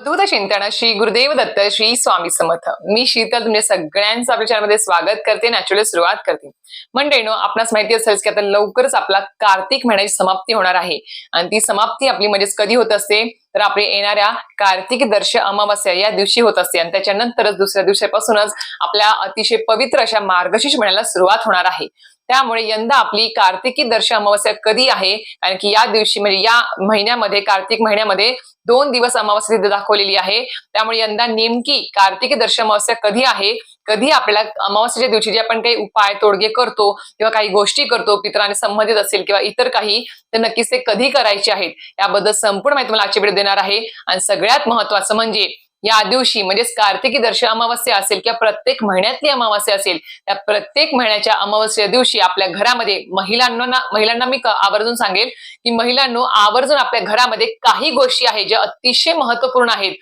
अद्भुत चिंतन श्री गुरुदेव दत्त श्री स्वामी समर्थ. मी शीतल तुमच्या सगळ्यांचं आपल्या चॅनलमध्ये स्वागत करते नॅचरली सुरुवात करते. मंडळीनो आपणास माहिती असेल की आता लवकरच आपला कार्तिक महिन्याची समाप्ती होणार आहे. आणि ती समाप्ती आपली म्हणजेच कधी होत असते? तर आपली येणाऱ्या कार्तिक दर्श अमावस्या या दिवशी होत असते. आणि त्याच्यानंतरच दुसऱ्या दिवसापासूनच आपल्या अतिशय पवित्र अशा मार्गशीर्ष महिन्याला सुरुवात होणार आहे. त्यामुळे यंदा आपली कार्तिकी दर्श अमावस्या कधी आहे? कारण की या दिवशी म्हणजे या महिन्यामध्ये कार्तिक महिन्यामध्ये दोन दिवस अमावस्या तिथे दाखवलेली आहे. त्यामुळे यंदा नेमकी कार्तिकी दर्श अमावस्या कधी आहे? कधी आपल्याला अमावस्याच्या दिवशी जे आपण काही उपाय तोडगे करतो किंवा काही गोष्टी करतो पित्राने संबंधित असेल किंवा इतर काही तर नक्कीच ते कधी करायचे आहेत? याबद्दल संपूर्ण माहिती मला आजची भेट देणार आहे. आणि सगळ्यात महत्वाचं म्हणजे या दिवशी म्हणजेच कार्तिकी दर्श अमावस्या असेल किंवा प्रत्येक महिन्यातली अमावस्या असेल त्या प्रत्येक महिन्याच्या अमावस्या दिवशी आपल्या घरामध्ये महिलांना महिलांना मी आवर्जून सांगेल की महिलांनो आवर्जून आपल्या घरामध्ये काही गोष्टी आहेत ज्या अतिशय महत्त्वपूर्ण आहेत.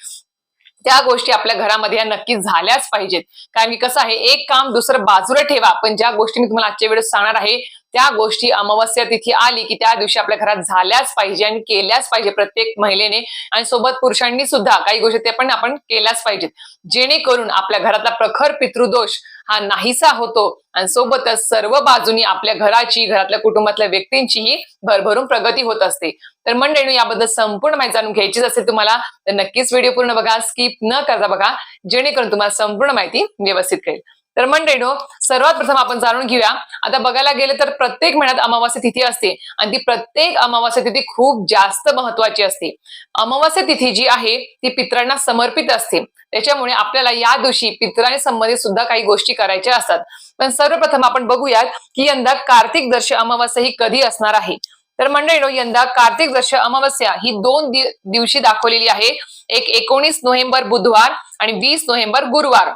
त्या गोष्टी आपल्या घरामध्ये या नक्की झाल्याच पाहिजेत. कारण की कसं आहे एक काम दुसरं बाजूला ठेवा पण ज्या गोष्टी मी तुम्हाला आजच्या वेळेस सांगणार आहे त्या गोष्टी अमावस्या तिथी आली की त्या दिवशी आपल्या घरात झाल्याच पाहिजे आणि केल्याच पाहिजे प्रत्येक महिलेने आणि सोबत पुरुषांनी सुद्धा काही गोष्टी ते पण आपण केल्याच पाहिजेत. जेणेकरून आपल्या घरातला प्रखर पितृदोष हा नाहीसा होतो आणि सोबतच सर्व बाजूनी आपल्या घराची घरातल्या कुटुंबातल्या व्यक्तींचीही भरभरून प्रगती होत असते. तर मंडळी याबद्दल संपूर्ण माहिती जाणून घ्यायचीच असेल तुम्हाला तर नक्कीच व्हिडिओ पूर्ण बघा स्किप न करता बघा जेणेकरून तुम्हाला संपूर्ण माहिती व्यवस्थित कळेल. तर मंडळीनो सर्वात प्रथम आपण जाणून घेऊया. आता बघायला गेलं तर प्रत्येक महिन्यात अमावास्या तिथी असते आणि ती प्रत्येक अमावास्या तिथी खूप जास्त महत्वाची असते. अमावास्या तिथी जी आहे ती पित्रांना समर्पित असते. त्याच्यामुळे आपल्याला या दिवशी पित्राने संबंधित सुद्धा काही गोष्टी करायच्या असतात. पण सर्वप्रथम आपण बघूयात की यंदा कार्तिक दर्श अमावास्या ही कधी असणार आहे? तर मंडळीनो यंदा कार्तिक दर्श अमावस्या ही दोन दिवशी दाखवलेली आहे. एक एकोणीस नोव्हेंबर बुधवार आणि वीस नोव्हेंबर गुरुवार.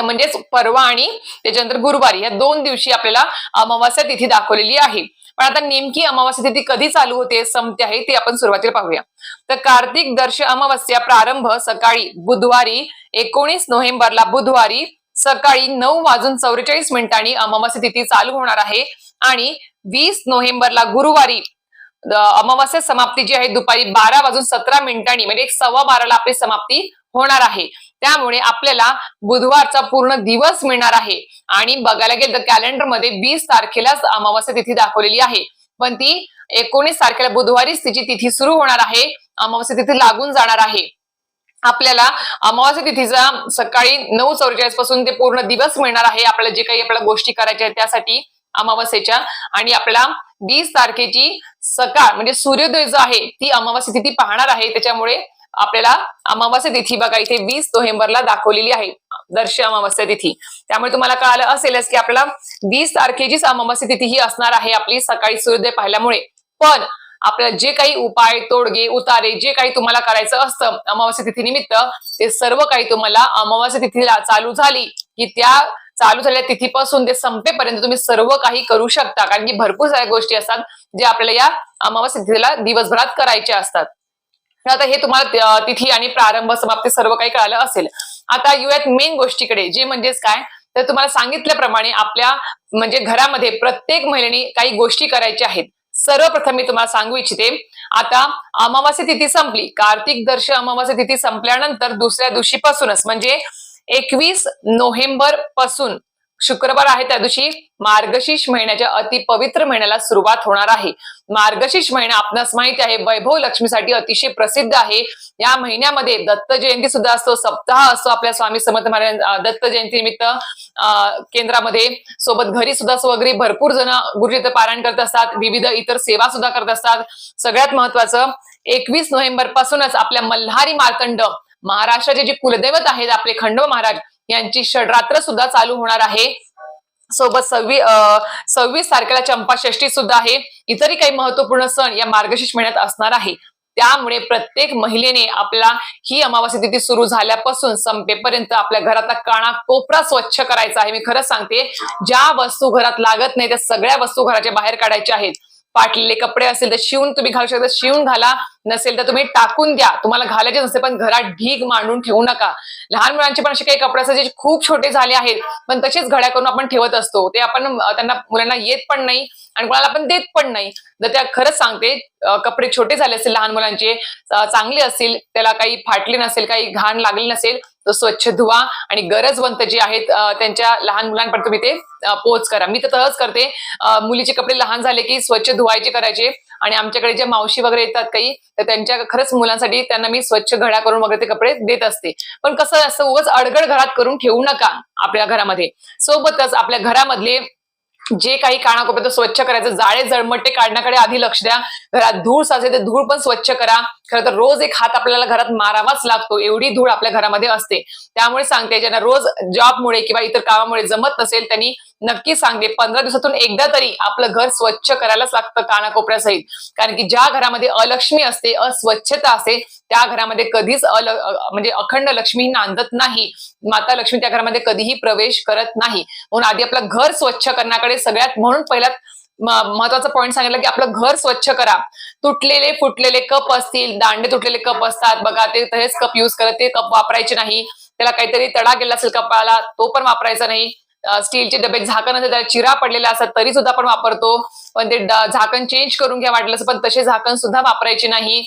म्हणजेच परवा आणि त्याच्यानंतर गुरुवारी या दोन दिवशी आपल्याला अमावास्या तिथी दाखवलेली आहे. पण आता नेमकी अमावास्या तिथी कधी चालू होते संपते आहे ते आपण सुरुवातीला पाहूया. तर कार्तिक दर्श अमावस्या प्रारंभ सकाळी बुधवारी एकोणीस नोव्हेंबरला बुधवारी सकाळी नऊ वाजून चौवेचाळीस मिनिटांनी अमावास्या तिथी चालू होणार आहे. आणि वीस नोव्हेंबरला गुरुवारी अमावास्या समाप्ती जी आहे दुपारी बारा वाजून सतरा मिनिटांनी म्हणजे एक सव्वा बाराला आपली समाप्ती होणार आहे. त्यामुळे आपल्याला बुधवारचा पूर्ण दिवस मिळणार आहे. आणि बघायला गेलं तर कॅलेंडरमध्ये वीस तारखेलाच अमावास्या तिथी दाखवलेली आहे. पण ती एकोणीस तारखेला बुधवारीच तिची तिथी सुरू होणार आहे. अमावास्या तिथी लागून जाणार आहे. आपल्याला अमावास्या तिथीचा सकाळी नऊ चौवेचाळीसपासून ते पूर्ण दिवस मिळणार आहे. आपल्याला जे काही आपल्याला गोष्टी करायच्या आहेत त्यासाठी अमावास्येच्या. आणि आपल्याला वीस तारखेची सकाळ म्हणजे सूर्योदय जो आहे ती अमावास्या तिथी पाहणार आहे. त्याच्यामुळे आपल्याला अमावास्या तिथी बघा इथे वीस नोव्हेंबरला दाखवलेली आहे. दर्श अमावास्या तिथी. त्यामुळे तुम्हाला कळालं असेलच की आपल्याला वीस तारखेचीच अमावास्या तिथी ही असणार आहे आपली सकाळी सूर्योदय पाहिल्यामुळे. पण आपल्याला जे काही उपाय तोडगे उतारे जे काही तुम्हाला करायचं असतं अमावास्या तिथीनिमित्त ते सर्व काही तुम्हाला अमावास्या तिथीला चालू झाली की त्या चालू झालेल्या तिथीपासून ते संपेपर्यंत तुम्ही सर्व काही करू शकता. कारण की भरपूर साऱ्या गोष्टी असतात जे आपल्याला या अमावास्या तिथीला दिवसभरात करायच्या असतात. आता हे तुम्हाला तिथी आणि प्रारंभ समाप्ती सर्व काही कळालं असेल. आता येऊयात मेन गोष्टीकडे जे म्हणजेच काय? तर तुम्हाला सांगितल्याप्रमाणे आपल्या म्हणजे घरामध्ये प्रत्येक महिलेने काही गोष्टी करायच्या आहेत. सर्वप्रथम मी तुम्हाला सांगू इच्छिते आता अमावास्या तिथी संपली कार्तिक दर्श अमावास्या तिथी संपल्यानंतर दुसऱ्या दिवशीपासूनच म्हणजे एकवीस नोव्हेंबरपासून शुक्रवार आहे त्या दिवशी मार्गशीर्ष महिन्याच्या अति पवित्र महिन्याला सुरुवात होणार आहे. मार्गशीर्ष महिना आपणास माहिती आहे वैभव लक्ष्मीसाठी अतिशय प्रसिद्ध आहे. या महिन्यामध्ये दत्त जयंती सुद्धा असतो सप्ताह असतो आपल्या स्वामी समर्थ महाराज दत्त जयंती निमित्त अं, केंद्रामध्ये सोबत घरी सुद्धा स्वगरी भरपूर जण गुरुजीचं पारायण करत असतात. विविध इतर सेवा सुद्धा करत असतात. सगळ्यात महत्वाचं एकवीस नोव्हेंबर पासूनच आपल्या मल्हारी मार्तंड महाराष्ट्राचे जे कुलदैवत आहेत आपले खंडो महाराज यांची षडरात्र सुद्धा चालू होणार आहे. सोबत सव्वी सव्वीस तारखेला चंपाषष्ठी सुद्धा आहे. इतरही काही महत्त्वपूर्ण सण या मार्गशीर्ष महिन्यात असणार आहे. त्यामुळे प्रत्येक महिलेने आपला ही अमावास्या तिथी सुरू झाल्यापासून संपेपर्यंत आपल्या घरातला काणा कोपरा स्वच्छ करायचा आहे. मी खरंच सांगते ज्या वस्तू घरात लागत नाही त्या सगळ्या वस्तू घराच्या बाहेर काढायच्या आहेत. फाटलेले कपडे असेल तर शिवून तुम्ही घालू शकता. शिवून घाला. नसेल तर तुम्ही टाकून द्या. तुम्हाला घालायचे नसते पण घरात ढीग मांडून ठेवू नका. लहान मुलांचे पण असे काही कपडे असतात जे खूप छोटे झाले आहेत पण तसेच घड्या करून आपण ठेवत असतो. ते आपण त्यांना मुलांना येत पण नाही आणि कोणाला आपण देत पण नाही. जर त्या खरंच सांगते कपडे छोटे झाले असतील लहान मुलांचे चांगले असतील त्याला काही फाटले नसेल काही घाण लागली नसेल तो स्वच्छ धुवा आणि गरजवंत जे आहेत त्यांच्या लहान मुलांपर्यंत तुम्ही ते पोहोच पोच करा. मी तर तसंच करते. मुलीचे कपडे लहान झाले की स्वच्छ धुवायचे करायचे आणि आमच्याकडे जे मावशी वगैरे येतात काही तर त्यांच्या खरंच मुलांसाठी त्यांना मी स्वच्छ घड्या करून वगैरे ते कपडे देत असते. पण कसं असतं उगाच अडगड घरात करून ठेवू नका आपल्या घरामध्ये. सोबतच आपल्या घरामधले जे काही कानाकोपऱ्यात स्वच्छ करायचं जाळे जळमट्टे काढण्याकडे आधी लक्ष द्या. घरात धूळ साचते ते धूळ पण स्वच्छ करा. खरं तर रोज एक हात आपल्याला घरात मारावाच लागतो. एवढी धूळ आपल्या घरामध्ये असते. त्यामुळे सांगते ज्यांना रोज जॉबमुळे किंवा इतर कामामुळे जमत नसेल त्यांनी नक्की सांगते पंधरा दिवसातून एकदा तरी आपलं घर स्वच्छ करायलाच लागतं कानाकोपऱ्यासहित. कारण की ज्या घरामध्ये अलक्ष्मी असते अस्वच्छता असते त्या घरामध्ये कधीच अल म्हणजे अखंड लक्ष्मी नांदत नाही. माता लक्ष्मी त्या घरामध्ये कधीही प्रवेश करत नाही. म्हणून आधी आपलं घर स्वच्छ करण्याकडे सगळ्यात म्हणून पहिल्यात महत्त्वाचा पॉईंट सांगितलं की आपलं घर स्वच्छ करा. तुटलेले फुटलेले कप असतील दांडे तुटलेले कप असतात बघा ते तसेच कप युज करत ते कप वापरायचे नाही. त्याला काहीतरी तडा गेला असेल कपाला तो पण वापरायचा नाही. स्टीलचे डबे झाकण असेल त्याला चिरा पडलेला असतात तरी सुद्धा आपण वापरतो. पण ते झाकण चेंज करून घ्या वाटलं असं पण तसे झाकण सुद्धा वापरायचे नाही.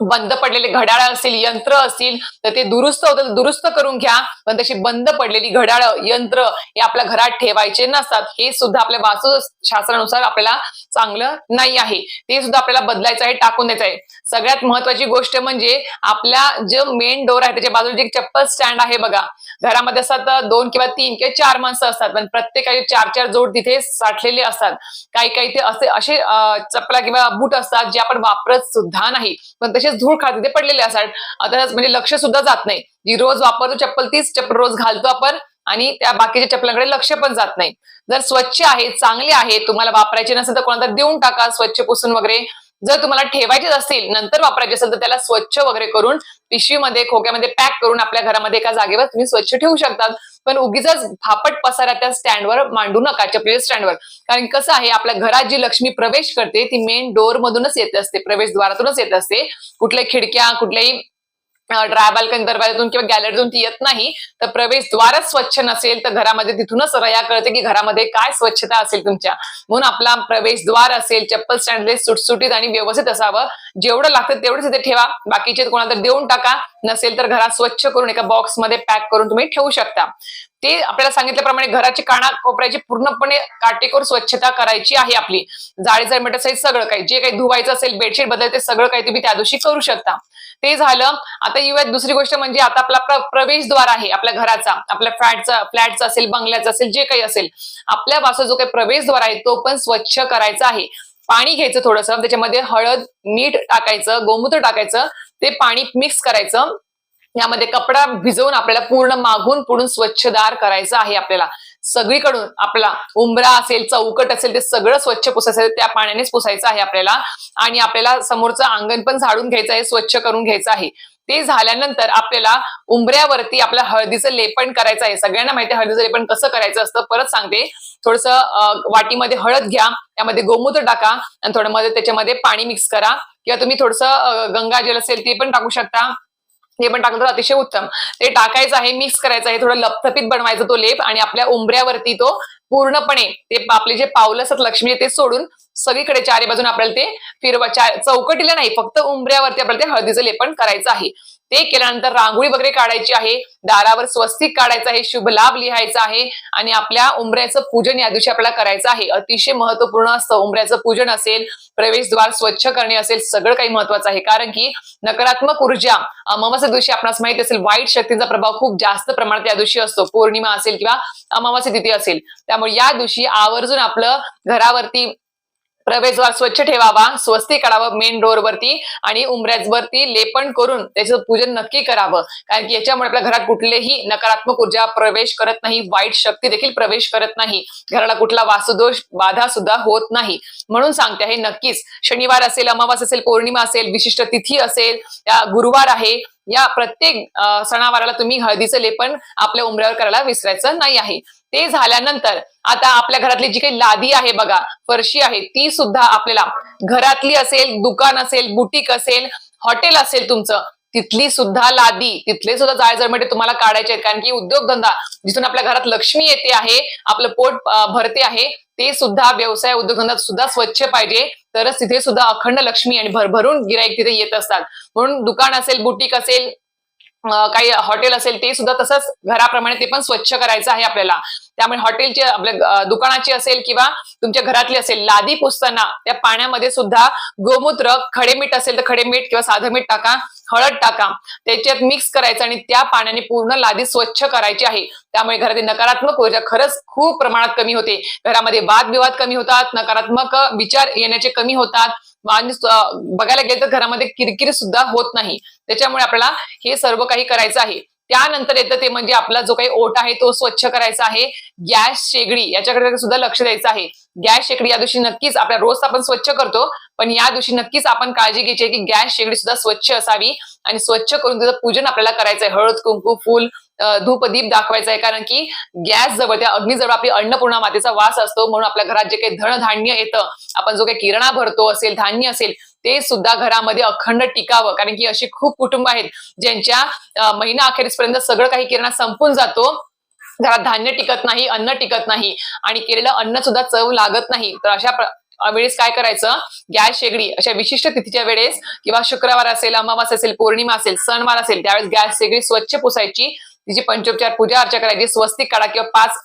बंद पडलेले घड्याळ असतील यंत्र असतील तर ते दुरुस्त होतं दुरुस्त करून घ्या. पण तशी बंद पडलेली घड्याळ यंत्र हे आपल्या घरात ठेवायचे नसतात. हे सुद्धा आपल्या वास्तुशास्त्रानुसार आपल्याला चांगलं नाही आहे. ते सुद्धा आपल्याला बदलायचं आहे टाकून द्यायचं आहे. सगळ्यात महत्वाची गोष्ट म्हणजे आपल्या जे मेन डोर आहे त्याच्या बाजूला जे चप्पल स्टँड आहे बघा. घरामध्ये असतात दोन किंवा तीन किंवा चार माणसं असतात पण प्रत्येकाचे चार चार जोड तिथे साठलेले असतात. काही काही ते असे असे चपला किंवा बूट असतात जे आपण वापरत सुद्धा नाही. पण तसेच धूळ खात तिथे पडलेले असतात. आता म्हणजे लक्ष सुद्धा जात नाही. जी रोज वापरतो चप्पल तीच चप्पल रोज घालतो आपण आणि त्या बाकीच्या चप्पलांकडे लक्ष पण जात नाही. जर स्वच्छ आहे चांगले आहे तुम्हाला वापरायचे नसेल तर कोणाला देऊन टाका स्वच्छ पुसून वगैरे. जर तुम्हाला ठेवायचेच असतील नंतर वापरायचे असेल तर त्याला स्वच्छ वगैरे करून पिशवीमध्ये खोक्यामध्ये पॅक करून आपल्या घरामध्ये एका जागेवर तुम्ही स्वच्छ ठेवू शकतात. पण उगीच फापट पसारा त्या स्टँडवर मांडू नका चपलेल्या स्टँडवर. कारण कसं आहे आपल्या घरात जी लक्ष्मी प्रवेश करते ती मेन डोअर मधूनच येत असते प्रवेशद्वारातूनच येत असते. कुठल्या खिडक्या कुठल्याही ड्राय बाल्कन दरवाजातून किंवा गॅलरीतून ती येत नाही तर प्रवेशद्वारच स्वच्छ नसेल तर घरामध्ये तिथूनच रया कळते की घरामध्ये काय स्वच्छता असेल तुमच्या. म्हणून आपला प्रवेशद्वार असेल चप्पल स्टँडले सुटसुटीत आणि व्यवस्थित असावं. जेवढं लागतं तेवढंच तिथे ठेवा. बाकीचे कोणाला तर देऊन टाका. नसेल तर घरात स्वच्छ करून एका बॉक्समध्ये पॅक करून तुम्ही ठेवू शकता. ते आपल्याला सांगितल्याप्रमाणे घराची काना कोपऱ्याची पूर्णपणे काटेकोर स्वच्छता करायची आहे आपली. जाळी जळमट असेल सगळं काही. जे काही धुवायचं असेल बेडशीट बदलायचं सगळं काही तुम्ही त्या दिवशी करू शकता. ते झालं आता येऊयात दुसरी गोष्ट म्हणजे आता आपला प्रवेशद्वार आहे आपल्या घराचा. आपल्या फ्लॅटचा फ्लॅटचा असेल बंगल्याचा असेल जे काही असेल. आपल्या वासा जो काही प्रवेशद्वार आहे तो पण स्वच्छ करायचा आहे. पाणी घ्यायचं थोडंसं त्याच्यामध्ये हळद मीठ टाकायचं गोमूत्र टाकायचं ते पाणी मिक्स करायचं. यामध्ये कपडा भिजवून आपल्याला पूर्ण मागून पुढून स्वच्छदार करायचं आहे आपल्याला. सगळीकडून आपला उंबरा असेल चौकट असेल ते सगळं स्वच्छ पुसायचं त्या पाण्यानेच पुसायचं आहे आपल्याला. आणि आपल्याला समोरचं अंगण पण झाडून घ्यायचं आहे स्वच्छ करून घ्यायचं आहे. ते झाल्यानंतर आपल्याला उंबऱ्यावरती आपल्या हळदीचं लेपन करायचं आहे. सगळ्यांना माहिती हळदीचं लेपन कसं करायचं असतं? परत सांगते. थोडस वाटीमध्ये हळद घ्या त्यामध्ये गोमूत्र टाका आणि थोडं मध्ये त्याच्यामध्ये पाणी मिक्स करा. किंवा तुम्ही थोडस गंगाजल असेल ते पण टाकू शकता. हे पण टाकलं तर अतिशय उत्तम. ते टाकायचं आहे मिक्स करायचं आहे थोडं लपथपीत बनवायचं तो लेप आणि आपल्या उंबऱ्यावरती तो पूर्णपणे ते आपले जे पावलं असतात लक्ष्मी ते सोडून सगळीकडे चारी बाजून आपल्याला ते फिरवा चौकटीला नाही फक्त उंबऱ्यावरती आपल्याला ते हळदीचं लेपन करायचं आहे. ते केल्यानंतर रांगोळी वगैरे काढायची आहे दारावर स्वस्तिक काढायचं आहे शुभ लाभ लिहायचा आहे आणि आपल्या उंबऱ्याचं पूजन या दिवशी आपल्याला करायचं आहे. अतिशय महत्त्वपूर्ण असतं. उंबऱ्याचं पूजन असेल प्रवेशद्वार स्वच्छ करणे असेल सगळं काही महत्वाचं आहे. कारण की नकारात्मक ऊर्जा अमावास्या दिवशी आपणास माहिती असेल वाईट शक्तींचा प्रभाव खूप जास्त प्रमाणात या दिवशी असतो. पौर्णिमा असेल किंवा अमावास्या तिथी असेल. त्यामुळे या दिवशी आवर्जून आपलं घरावरती प्रवेशद्वार स्वच्छ ठेवावा स्वस्ती काढावं मेन डोअर वरती आणि उंबऱ्यावरती लेपन करून त्याचं पूजन नक्की करावं. कारण की याच्यामुळे आपल्या घरात कुठलेही नकारात्मक ऊर्जा प्रवेश करत नाही वाईट शक्ती देखील प्रवेश करत नाही. घराला कुठला वासुदोष बाधा सुद्धा होत नाही. म्हणून सांगते हे नक्कीच शनिवार असेल अमावास असेल पौर्णिमा असेल विशिष्ट तिथी असेल गुरुवार आहे. या प्रत्येक सणावाराला तुम्ही हळदीचं लेपन आपल्या उमऱ्यावर करायला विसरायचं नाही आहे. ते झाल्यानंतर आता आपल्या घरातली जी काही लादी आहे बघा फरशी आहे ती सुद्धा आपल्याला घरातली असेल दुकान असेल बुटीक असेल हॉटेल असेल तुमचं तिथली सुद्धा लादी तिथले सुद्धा जाळजळमटे तुम्हाला काढायचे आहेत. कारण की उद्योगधंदा जिथून आपल्या घरात लक्ष्मी येते आहे आपलं पोट भरते आहे ते सुद्धा व्यवसाय उद्योगधंदा सुद्धा स्वच्छ पाहिजे. तरच तिथे सुद्धा अखंड लक्ष्मी आणि भरभरून गिराईक तिथे येत असतात. म्हणून दुकान असेल बुटीक असेल काही हॉटेल असेल ते सुद्धा तसंच घराप्रमाणे ते पण स्वच्छ करायचं आहे आपल्याला. त्यामुळे हॉटेलचे आपल्या दुकानाची असेल किंवा तुमच्या घरातली असेल लादी पुसताना त्या पाण्यामध्ये सुद्धा गोमूत्र खडे मीठ असेल तर खडे मीठ किंवा साधं मीठ टाका. हळद टाका. त्याच्यात मिक्स करायचं आणि त्या पाण्याने पूर्ण लादी स्वच्छ करायची आहे. त्यामुळे घरातील नकारात्मक ऊर्जा खरंच खूप प्रमाणात कमी होते. घरामध्ये वादविवाद कमी होतात नकारात्मक विचार येण्याचे कमी होतात. म्हणजे आणि बघायला गेलं तर घरामध्ये किरकिर सुद्धा होत नाही. त्याच्यामुळे आपल्याला हे सर्व काही करायचं आहे. त्यानंतर येतं ते म्हणजे आपला जो काही ओट आहे तो स्वच्छ करायचा आहे. गॅस शेगडी याच्याकडे सुद्धा लक्ष द्यायचं आहे. गॅस शेगडी या दिवशी नक्कीच आपल्या रोज आपण स्वच्छ करतो पण या दिवशी नक्कीच आपण काळजी घ्यायची आहे की गॅस शेगडी सुद्धा स्वच्छ असावी आणि स्वच्छ करून तिचं पूजन आपल्याला करायचं आहे हळद कुंकू फुल धूपदीप धूप दीप दाखवायचा आहे. कारण की गॅस जवळ त्या अग्नीजवळ आपली अन्नपूर्णा मातेचा वास असतो. म्हणून आपल्या घरात जे काही धनधान्य येतं आपण जो काही किरणा भरतो असेल धान्य असेल ते सुद्धा घरामध्ये अखंड टिकावं. कारण की अशी खूप कुटुंब आहेत ज्यांच्या महिना अखेरीसपर्यंत सगळं काही किरणा संपून जातो. घरात धान्य टिकत नाही अन्न टिकत नाही आणि केलेलं अन्न सुद्धा चव लागत नाही. तर अशा वेळेस काय करायचं? गॅस शेगडी अशा विशिष्ट तिथीच्या वेळेस किंवा शुक्रवार असेल अमावास असेल पौर्णिमा असेल सणवार असेल त्यावेळेस गॅस शेगडी स्वच्छ पुसायची. तिची पंचोपचार पूजा अर्चा करायची. स्वस्तिक काढा किंवा पाच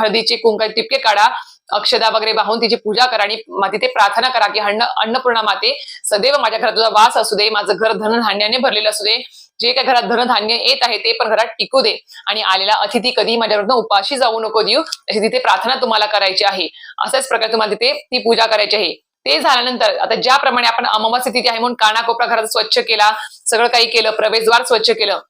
हळदीचे कुंकाचे टिपके काढा. अक्षदा वगैरे वाहून तिची पूजा करा आणि तिथे प्रार्थना करा की अन्न अन्नपूर्णा माते सदैव माझ्या घरात तुझा वास असू दे माझं घर धनधान्याने भरलेलं असू दे. जे काही घरात धनधान्य येत आहे ते पण घरात टिकू दे. आणि आलेला अतिथी कधी माझ्याकडून उपाशी जाऊ नको देऊ. अशी तिथे प्रार्थना तुम्हाला करायची आहे. अशाच प्रकारे तुम्हाला तिथे ती पूजा करायची आहे. ते झाल्यानंतर आता ज्याप्रमाणे आपण अमावस्या तिथी आहे म्हणून कानाकोपरा घरात स्वच्छ केला सगळं काही केलं प्रवेशद्वार स्वच्छ केलं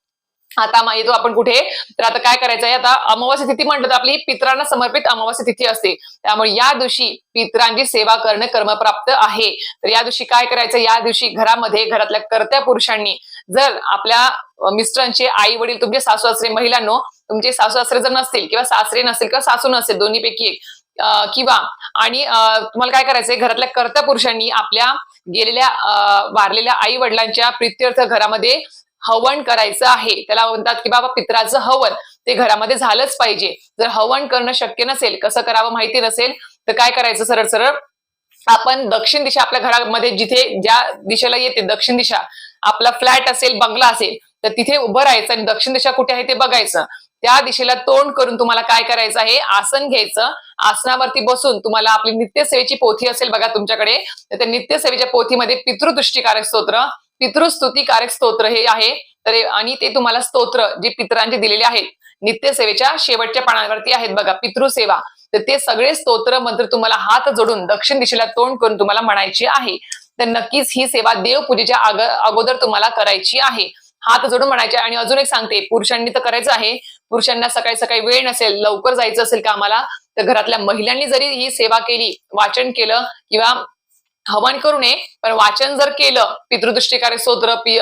आता मा- येतो आपण कुठे? तर आता काय करायचं आहे आता अमावास्या तिथी म्हटलं तर आपली पित्रांना समर्पित अमावास्या तिथी असते. त्यामुळे या दिवशी पित्रांची सेवा करणं कर्मप्राप्त आहे. तर या दिवशी काय करायचं? या दिवशी घरामध्ये घरातल्या कर्त्या पुरुषांनी जर आपल्या मिस्टरांचे आई वडील तुमचे सासू सासरे महिलांनो तुमचे सासू सासरे जर नसतील किंवा सासरे नसेल किंवा सासू नसेल दोन्हीपैकी एक किंवा आणि तुम्हाला काय करायचंय? घरातल्या कर्त्या पुरुषांनी आपल्या गेलेल्या वारलेल्या आई वडिलांच्या प्रित्यर्थ घरामध्ये हवन करायचं आहे. त्याला म्हणतात की बाबा पित्राचं हवन ते घरामध्ये झालंच पाहिजे. जर हवन करणं शक्य नसेल कसं करावं माहिती नसेल तर काय करायचं सरळ सरळ? आपण दक्षिण दिशा आपल्या घरामध्ये जिथे ज्या दिशेला येते दक्षिण दिशा. आपला फ्लॅट असेल बंगला असेल तर तिथे उभं राहायचं आणि दक्षिण दिशा कुठे आहे ते बघायचं. त्या दिशेला तोंड करून तुम्हाला काय करायचं आहे? आसन घ्यायचं. आसनावरती बसून तुम्हाला आपली नित्यसेवेची पोथी असेल बघा तुमच्याकडे. तर त्या नित्यसेवेच्या पोथीमध्ये पितृदृष्टीकारक स्तोत्र पितृस्तुतीकारक स्तोत्र हे आहे. तर आणि ते तुम्हाला स्तोत्र जे पितरांचे दिलेले आहेत नित्यसेवेच्या शेवटच्या पानावरती आहेत बघा पितृसेवा. तर ते सगळे स्तोत्र मंत्र तुम्हाला हात जोडून दक्षिण दिशेला तोंड करून तुम्हाला म्हणायची आहे. तर नक्कीच ही सेवा देवपूजेच्या अगोदर तुम्हाला करायची आहे. हात जोडून म्हणायचे आणि अजून एक सांगते पुरुषांनी तर करायचं आहे. पुरुषांना सकाळी सकाळी वेळ नसेल लवकर जायचं असेल कामाला तर घरातल्या महिलांनी जरी ही सेवा केली वाचन केलं किंवा हवन करू नये पण वाचन जर केलं पितृदृष्टीकारक स्तोत्र पि-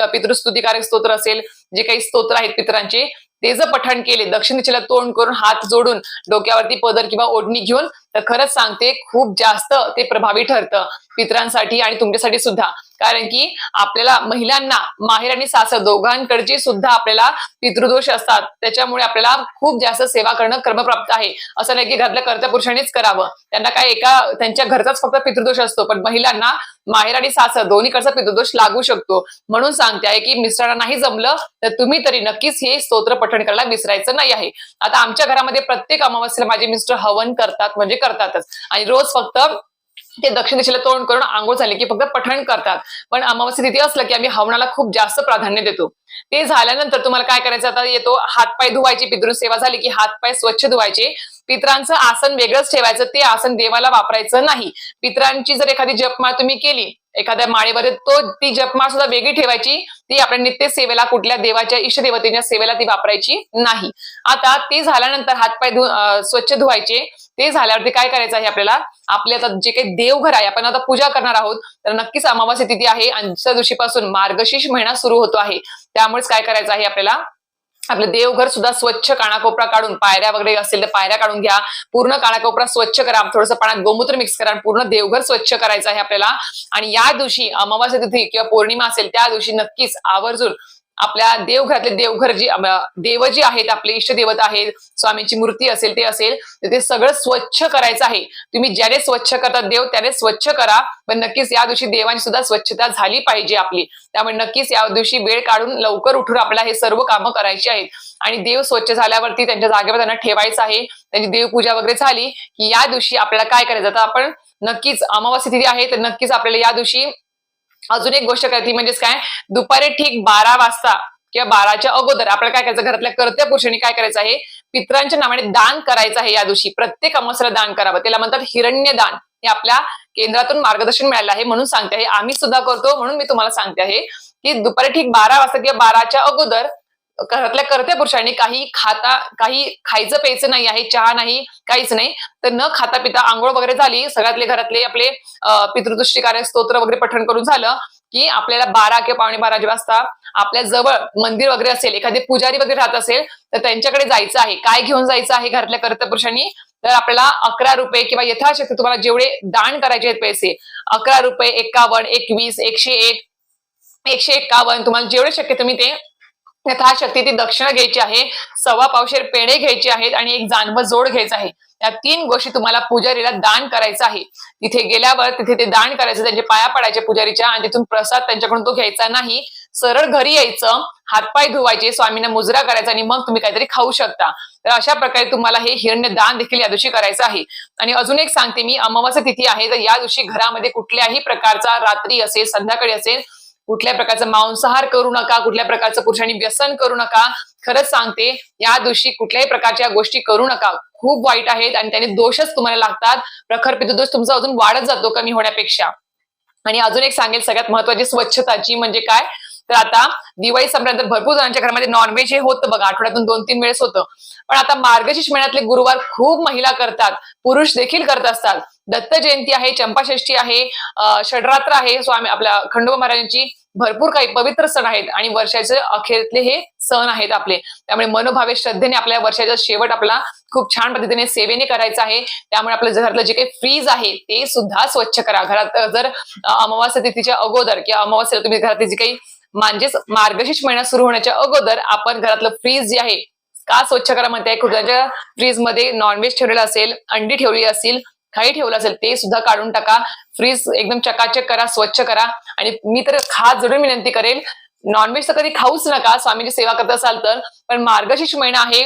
स्तोत्र असेल जे काही स्तोत्र आहेत पितरांचे ते जर पठण केले दक्षिण दिशेला तोंड करून हात जोडून डोक्यावरती पदर किंवा ओढणी घेऊन तर खरंच सांगते खूप जास्त ते प्रभावी ठरतं पितरांसाठी आणि तुमच्यासाठी सुद्धा. कारण की आपल्याला महिलांना माहेर आणि सासर दोघांकडची सुद्धा आपल्याला पितृदोष असतात. त्याच्यामुळे आपल्याला खूप जास्त सेवा करणं क्रमप्राप्त आहे. असं नाही की घरातल्या कर्त्या पुरुषांनीच करावं. त्यांना काय एका त्यांच्या घरचाच फक्त पितृदोष असतो. पण महिलांना माहेर आणि सासर दोन्हीकडचा पितृदोष लागू शकतो. म्हणून सांगते आहे की मिस्टरांना नाही जमलं तर तुम्ही तरी नक्कीच हे स्तोत्र पठण करायला विसरायचं नाही आहे. आता आमच्या घरामध्ये प्रत्येक अमावस्येला माझे मिस्टर हवन करतात. म्हणजे करतातच. आणि रोज फक्त ते दक्षिण दिशेला तोंड करून आंघोळ झाली की फक्त पठण करतात. पण अमावस्या तिथे असलं की आम्ही हवनाला खूप जास्त प्राधान्य देतो. ते झाल्यानंतर तुम्हाला काय करायचं? आता येतो हातपाय धुवायची पितृ सेवा झाली की हातपाय स्वच्छ धुवायचे. पित्रांचं आसन वेगळंच ठेवायचं ते आसन देवाला वापरायचं नाही. पित्रांची जर एखादी जपमाळ तुम्ही केली एखाद्या माळेमध्ये तो ती जपमाळ सुद्धा वेगळी ठेवायची. ती आपल्या नित्य सेवेला कुठल्या देवाच्या इष्टदेवतेच्या सेवेला ती वापरायची नाही. आता ते झाल्यानंतर हातपाय धु स्वच्छ धुवायचे. ते झाल्यावरती काय करायचं आहे आपल्याला? आपले आता जे काही देवघर आहे आपण आता पूजा करणार आहोत तर नक्कीच अमावास्या तिथी आहे आणि दुसऱ्या दिवशीपासून मार्गशीर्ष महिना सुरू होतो आहे. त्यामुळेच काय करायचं आहे आपल्याला? आपलं देवघर सुद्धा स्वच्छ कानाकोपरा काढून पायऱ्या वगैरे असेल तर पायऱ्या काढून घ्या. पूर्ण कानाकोपरा स्वच्छ करा. थोडंसं पाण्यात गोमूत्र मिक्स करा आणि पूर्ण देवघर स्वच्छ करायचं आहे आपल्याला. आणि या दिवशी अमावास्या तिथी किंवा पौर्णिमा असेल त्या दिवशी नक्कीच आवर्जून आपल्या देवघरातले देवघर जी देव जी आहेत आपले इष्टदेवता आहेत स्वामींची मूर्ती असेल ते असेल तर ते सगळं स्वच्छ करायचं आहे. तुम्ही ज्याने स्वच्छ करतात देव त्याने स्वच्छ करा पण नक्कीच या दिवशी देवांची सुद्धा स्वच्छता झाली पाहिजे आपली. त्यामुळे नक्कीच या दिवशी वेळ काढून लवकर उठून आपल्याला हे सर्व कामं करायची आहेत. आणि देव स्वच्छ झाल्यावरती त्यांच्या जागेवर त्यांना ठेवायचं आहे. त्यांची देवपूजा वगैरे झाली की या दिवशी आपल्याला काय करायचं? आता आपण नक्कीच अमावास्या तिथी आहे तर नक्कीच आपल्याला या दिवशी अजून एक गोष्ट करायची म्हणजेच काय? दुपारी ठीक बारा वाजता किंवा बाराच्या अगोदर आपल्याला काय करायचं? घरातल्या कर्त्या पुरुषांनी काय करायचं आहे? पित्रांच्या नावाने दान करायचं आहे या दिवशी. प्रत्येक अमावस्याला दान करावं. त्याला म्हणतात हिरण्य दान हे आपल्या केंद्रातून मार्गदर्शन मिळालं आहे म्हणून सांगते आहे. आम्ही सुद्धा करतो म्हणून मी तुम्हाला सांगते आहे की दुपारी ठीक बारा वाजता किंवा बाराच्या अगोदर घरातल्या करत्या पुरुषांनी काही खाता काही खायचं प्यायचं नाही आहे चहा नाही काहीच नाही. तर न खाता पिता आंघोळ वगैरे झाली सगळ्यातले घरातले आपले अं, पितृदृष्टी कार्य स्तोत्र वगैरे पठण करून झालं की आपल्याला बारा किंवा पावणे बारा वाजता आपल्या जवळ मंदिर वगैरे असेल एखादे पुजारी वगैरे राहत असेल तर त्यांच्याकडे जायचं आहे. काय घेऊन जायचं आहे घरातल्या कर्त्या पुरुषांनी? तर आपल्याला अकरा रुपये किंवा यथाशक्ती तुम्हाला जेवढे दान करायचे आहेत पैसे अकरा रुपये एकावन्न एकवीस एकशे एक एकशे एक्कावन्न तुम्हाला जेवढे शक्य तुम्ही ते यथाशक्ती ती दक्षिणा घ्यायची आहे सव्वा पावशेर पेढे घ्यायचे आहेत आणि एक जानव जोड घ्यायचा आहे. या तीन गोष्टी तुम्हाला पुजारीला दान करायचं आहे. तिथे गेल्यावर तिथे ते दान करायचं त्यांचे पाया पडायचे पुजारीच्या आणि तिथून प्रसाद त्यांच्याकडून तो घ्यायचा नाही. सरळ घरी यायचं हातपाय धुवायचे स्वामींना मुजरा करायचा आणि मग तुम्ही काहीतरी खाऊ शकता. तर अशा प्रकारे तुम्हाला हे हिरण्य दान देखील या दिवशी करायचं आहे. आणि अजून एक सांगते मी अमावास्या तिथी आहे तर या दिवशी घरामध्ये कुठल्याही प्रकारचा रात्री असेल संध्याकाळी असेल कुठल्या प्रकारचा मांसाहार करू नका कुठल्या प्रकारचं पुरुषांनी व्यसन करू नका. खरंच सांगते या दिवशी कुठल्याही प्रकारच्या गोष्टी करू नका. खूप वाईट आहेत आणि त्याने दोषच तुम्हाला लागतात. प्रखर पितृदोष तुमचा अजून वाढत जातो कमी होण्यापेक्षा. आणि अजून एक सांगेल सगळ्यात महत्वाची स्वच्छताची म्हणजे काय? तर आता दिवाळी संपल्यानंतर भरपूर जणांच्या घरामध्ये नॉनव्हेज हे होतं बघा आठवड्यातून दोन तीन वेळेस होतं. पण आता मार्गशीर्ष महिन्यातले गुरुवार खूप महिला करतात. पुरुष देखील करत असतात. दत्त जयंती आहे चंपाषष्ठी आहे षडरात्र आहे. स्वामी आपल्या खंडोबा महाराजांची भरपूर काही पवित्र सण आहेत आणि वर्षाचे अखेरतले हे सण आहेत आपले. त्यामुळे मनोभावे श्रद्धेने आपल्या वर्षाचा शेवट आपला खूप छान पद्धतीने सेवेने करायचा आहे. त्यामुळे आपल्या घरातलं जे काही फ्रीज आहे ते सुद्धा स्वच्छ करा. घरात जर अमावास्या तिथीच्या अगोदर किंवा अमावास्याला तुम्ही घरातली जी काही म्हणजेच मार्गशीर्ष महिना सुरू होण्याच्या अगोदर आपण घरातलं फ्रीज जे आहे का स्वच्छ करा म्हणते कुठल्या फ्रीजमध्ये नॉनव्हेज ठेवलेलं असेल अंडी ठेवली असेल काही ठेवलं असेल ते सुद्धा काढून टाका. फ्रीज एकदम चकाचक करा स्वच्छ करा. आणि मी तर खास जरूर विनंती करेल. नॉनव्हेज तर कधी खाऊच नका स्वामीची सेवा करत असाल तर. पण मार्गशीर्ष महिना आहे.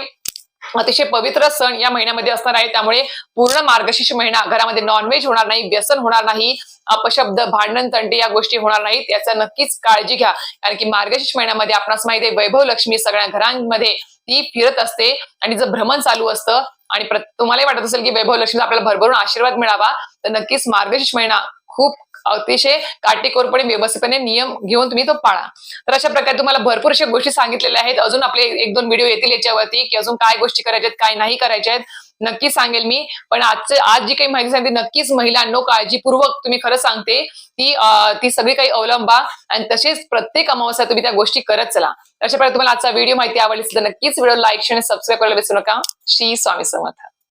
अतिशय पवित्र सण या महिन्यामध्ये असणार आहे. त्यामुळे पूर्ण मार्गशीर्ष महिना घरामध्ये नॉनव्हेज होणार नाही व्यसन होणार नाही अपशब्द भांडण तंटे या गोष्टी होणार नाहीत. याचा नक्कीच काळजी घ्या. कारण की मार्गशीर्ष महिन्यामध्ये आपणास माहिती आहे वैभव लक्ष्मी सगळ्या घरांमध्ये ती फिरत असते. आणि जर भ्रमण चालू असतं आणि प्र- तुम्हालाही वाटत असेल की वैभव लक्ष्मीचा आपल्याला भरभरून आशीर्वाद मिळावा तर नक्कीच मार्गशीर्ष महिना खूप अतिशय काटेकोरपणे व्यवस्थितपणे नियम घेऊन तुम्ही तो पाळा. तर अशा प्रकारे तुम्हाला भरपूरशा गोष्टी सांगितलेल्या आहेत. अजून आपले एक दोन व्हिडिओ येतील याच्यावरती की अजून काय गोष्टी करायच्या आहेत काय नाही करायच्या आहेत नक्की सांगेल मी. पण आजचे आज जी काही माहिती सांगते नक्कीच महिलांनो काळजीपूर्वक तुम्ही खरं सांगते ती ती सगळी काही अवलंबा आणि तसेच प्रत्येक अमावस्या तुम्ही त्या गोष्टी करत चला. अशा प्रकारे तुम्हाला आजचा व्हिडिओ माहिती आवडली तर नक्कीच व्हिडिओ लाईक शेअर सबस्क्राईब करायला विसरू नका. श्री स्वामी समर्थ.